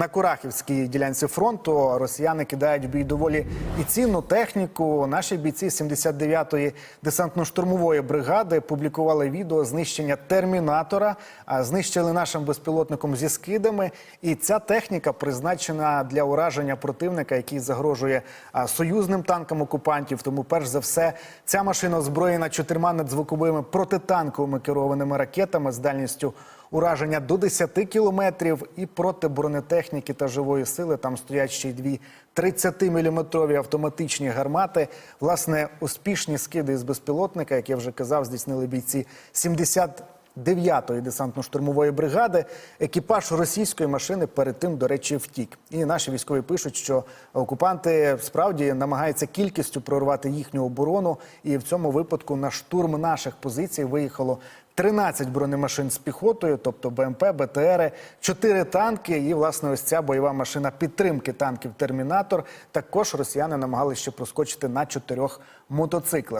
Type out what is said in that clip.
на Курахівській ділянці фронту росіяни кидають в бій доволі і цінну техніку. Наші бійці 79-ї десантно-штурмової бригади публікували відео знищення термінатора, знищили нашим безпілотником зі скидами. І ця техніка призначена для ураження противника, який загрожує союзним танкам окупантів. Тому, перш за все, ця машина озброєна чотирма надзвуковими протитанковими керованими ракетами з дальністю ураження до 10 кілометрів і проти бронетехніки та живої сили. Там стоять ще й дві 30-мм автоматичні гармати. Власне, успішні скиди з безпілотника, як я вже казав, здійснили бійці 70 9-ї десантно-штурмової бригади екіпаж російської машини перед тим, до речі, втік. І наші військові пишуть, що окупанти справді намагаються кількістю прорвати їхню оборону. І в цьому випадку на штурм наших позицій виїхало 13 бронемашин з піхотою, тобто БМП, БТРи, 4 танки. І власне ось ця бойова машина підтримки танків Термінатор. Також росіяни намагалися ще проскочити на чотирьох мотоциклах.